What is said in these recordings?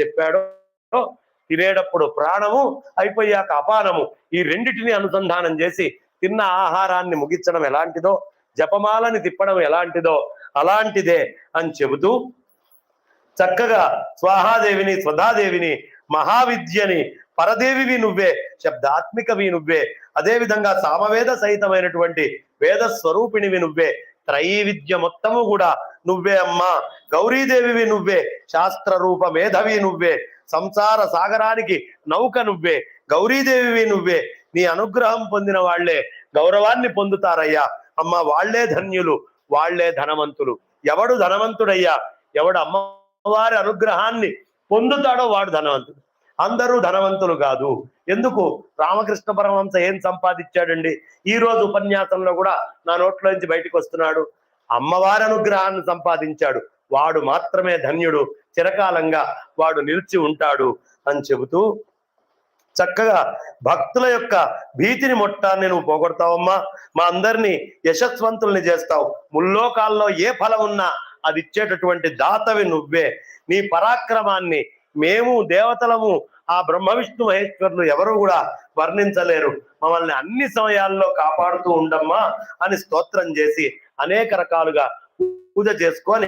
చెప్పాడో తినేటప్పుడు ప్రాణము అయిపోయాక అపానము. ఈ రెండిటిని అనుసంధానం చేసి తిన్న ఆహారాన్ని ముగించడం ఎలాంటిదో జపమాలని తిప్పడం ఎలాంటిదో అలాంటిదే అని చెబుతూ చక్కగా స్వాహాదేవిని స్వధాదేవిని మహావిద్యని పరదేవివి నువ్వే శబ్దాత్మికవి నువ్వే అదే విధంగా సామవేద సహితమైనటువంటి వేద స్వరూపిణివి నువ్వే త్రైవిద్య మొత్తము కూడా నువ్వే అమ్మా. గౌరీదేవివి నువ్వే. శాస్త్ర రూప మేధవి నువ్వే. సంసార సాగరానికి నౌక నువ్వే. గౌరీదేవివి నువ్వే. నీ అనుగ్రహం పొందిన వాళ్ళే గౌరవాన్ని పొందుతారయ్యా. అమ్మ వాళ్ళే ధన్యులు వాళ్ళే ధనవంతులు. ఎవడు ధనవంతుడయ్యా? ఎవడు అమ్మవారి అనుగ్రహాన్ని పొందుతాడో వాడు ధనవంతుడు. అందరూ ధనవంతులు కాదు. ఎందుకు? రామకృష్ణ పరమహంస ఏం సంపాదించాడండి? ఈ రోజు ఉపన్యాసంలో కూడా నా నోట్లో నుంచి బయటకు వస్తున్నాడు. అమ్మవారి అనుగ్రహాన్ని సంపాదించాడు. వాడు మాత్రమే ధన్యుడు. చిరకాలంగా వాడు నిలిచి ఉంటాడు అని చెబుతూ చక్కగా భక్తుల యొక్క భీతిని మొట్టాన్ని నువ్వు పోగొడతావమ్మా. మా అందరినీ యశస్వంతుల్ని చేస్తావు. ముల్లోకాల్లో ఏ ఫలం ఉన్నా అది ఇచ్చేటటువంటి దాతవి నువ్వే. నీ పరాక్రమాన్ని మేము దేవతలము. ఆ బ్రహ్మ విష్ణు మహేశ్వరులు ఎవరు కూడా వర్ణించలేరు. మమ్మల్ని అన్ని సమయాల్లో కాపాడుతూ ఉండమ్మా అని స్తోత్రం చేసి అనేక రకాలుగా పూజ చేసుకొని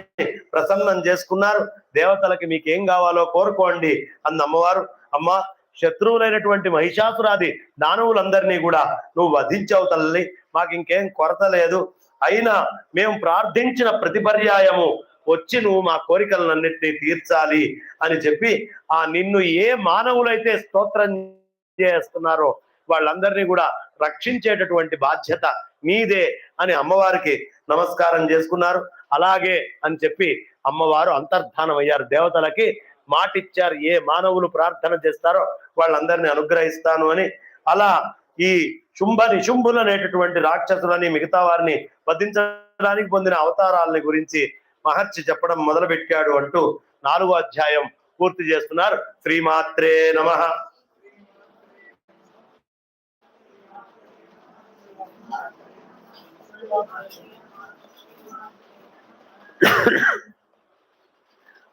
ప్రసన్నం చేసుకున్నారు. దేవతలకి మీకేం కావాలో కోరుకోండి అంద అమ్మవారు. అమ్మ శత్రువులైనటువంటి మహిషాసురాది దానవులందరినీ కూడా నువ్వు వధించావు తల్లి. మాకు ఇంకేం కొరత లేదు. అయినా మేము ప్రార్థించిన ప్రతిపర్యాయము వచ్చి నువ్వు మా కోరికలన్నింటినీ తీర్చాలి అని చెప్పి ఆ నిన్ను ఏ మానవులైతే స్తోత్రం చేస్తున్నారో వాళ్ళందరినీ కూడా రక్షించేటటువంటి బాధ్యత నీదే అని అమ్మవారికి నమస్కారం చేసుకున్నారు. అలాగే అని చెప్పి అమ్మవారు అంతర్ధానం అయ్యారు. దేవతలకి మాటిచ్చారు ఏ మానవులు ప్రార్థన చేస్తారో వాళ్ళందరినీ అనుగ్రహిస్తాను అని. అలా ఈ శుంభ నిశుంభులు అనేటటువంటి రాక్షసులని మిగతా వారిని వధించడానికి పొందిన అవతారాలని గురించి మహర్షి చెప్పడం మొదలు పెట్టాడు అంటూ నాలుగో అధ్యాయం పూర్తి చేస్తున్నారు. శ్రీమాత్రే నమ.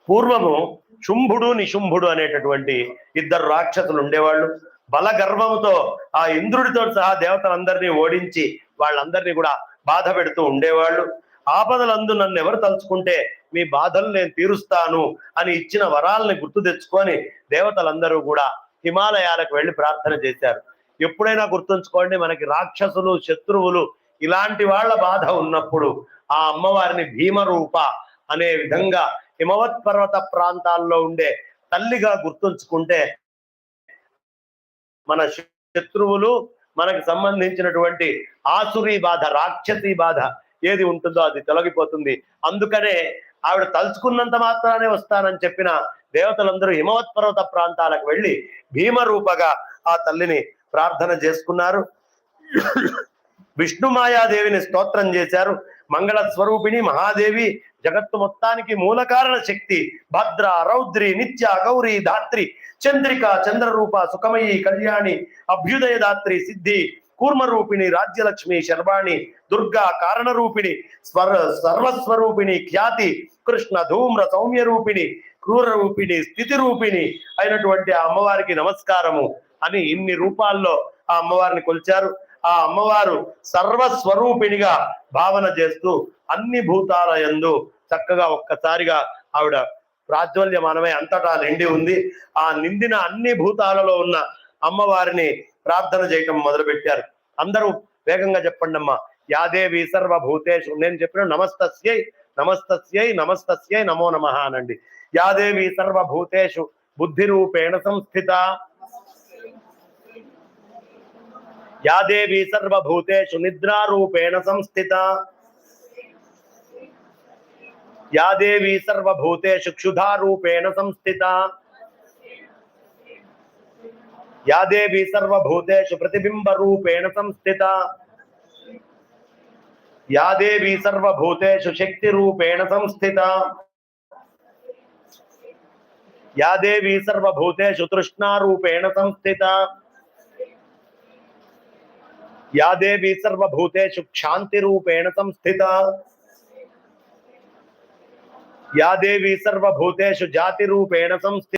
పూర్వము శుంభుడు నిశుంభుడు అనేటటువంటి ఇద్దరు రాక్షసులు ఉండేవాళ్ళు. బల గర్వముతో ఆ ఇంద్రుడితో సహా దేవతలందరినీ ఓడించి వాళ్ళందరినీ కూడా బాధ పెడుతూ ఉండేవాళ్ళు. ఆపదలందు నన్ను ఎవరు తలుచుకుంటే మీ బాధలు నేను తీరుస్తాను అని ఇచ్చిన వరాలని గుర్తు తెచ్చుకొని దేవతలందరూ కూడా హిమాలయాలకు వెళ్ళి ప్రార్థన చేశారు. ఎప్పుడైనా గుర్తుంచుకోండి మనకి రాక్షసులు శత్రువులు ఇలాంటి వాళ్ళ బాధ ఉన్నప్పుడు ఆ అమ్మవారిని భీమరూప అనే విధంగా హిమవత్ పర్వత ప్రాంతాల్లో ఉండే తల్లిగా గుర్తుంచుకుంటే మన శత్రువులు మనకు సంబంధించినటువంటి ఆసురీ బాధ రాక్షసీ బాధ ఏది ఉంటుందో అది తొలగిపోతుంది. అందుకనే ఆవిడ తలుచుకున్నంత మాత్రానే వస్తానని చెప్పిన దేవతలందరూ హిమవత్ పర్వత ప్రాంతాలకు వెళ్ళి భీమరూపగా ఆ తల్లిని ప్రార్థన చేసుకున్నారు. విష్ణు మాయాదేవిని స్తోత్రం చేశారు. మంగళ స్వరూపిణి మహాదేవి జగత్తు మొత్తానికి మూల కారణ శక్తి భద్ర రౌద్రి నిత్య గౌరి ధాత్రి చంద్రిక చంద్రరూప సుఖమయి కళ్యాణి అభ్యుదయ దాత్రి సిద్ధి కూర్మరూపిణి రాజ్యలక్ష్మి శర్వాణి దుర్గా కారణరూపిణి స్వర సర్వస్వరూపిణి ఖ్యాతి కృష్ణ ధూమ్ర సౌమ్య రూపిణి క్రూర రూపిణి స్థితి రూపిణి అయినటువంటి ఆ అమ్మవారికి నమస్కారము అని ఇన్ని రూపాల్లో ఆ అమ్మవారిని కొలిచారు. ఆ అమ్మవారు సర్వస్వరూపిణిగా భావన చేస్తూ అన్ని భూతాల యందు చక్కగా ఒక్కసారిగా ఆవిడ ప్రాజ్వల్యమానమై అంతటా నిండి ఉంది. ఆ నిండిన అన్ని భూతాలలో ఉన్న అమ్మవారిని ప్రార్థన చేయటం మొదలు పెట్టారు అందరూ వేగంగా చెప్పండి అమ్మా. యాదేవి సర్వభూతేషు నేను చెప్పిన నమస్తస్యై నమస్తస్యై నమస్తస్యై నమో నమ అనండి. యాదేవి సర్వభూతేషు బుద్ధి రూపేణ సంస్థిత. యాదేవి సర్వభూతేషు నిద్రారూపేణ సంస్థిత. యాదేవి సర్వభూతేషు క్షుధారూపేణ సంస్థిత. యాదేవి సర్వభూతేషు ప్రతిబింబ రూపేణ సంస్థిత యాదేవి సర్వభూతేషు శక్తి రూపేణ సంస్థిత యాదేవి సర్వభూతేషు తృష్ణారూపేణ సంస్థిత యాదేవి సర్వభూతేషు క్షాంతి రూపేణ సంస్థిత యాదేవి సర్వభూతేషు జాతి రూపేణ సంస్థిత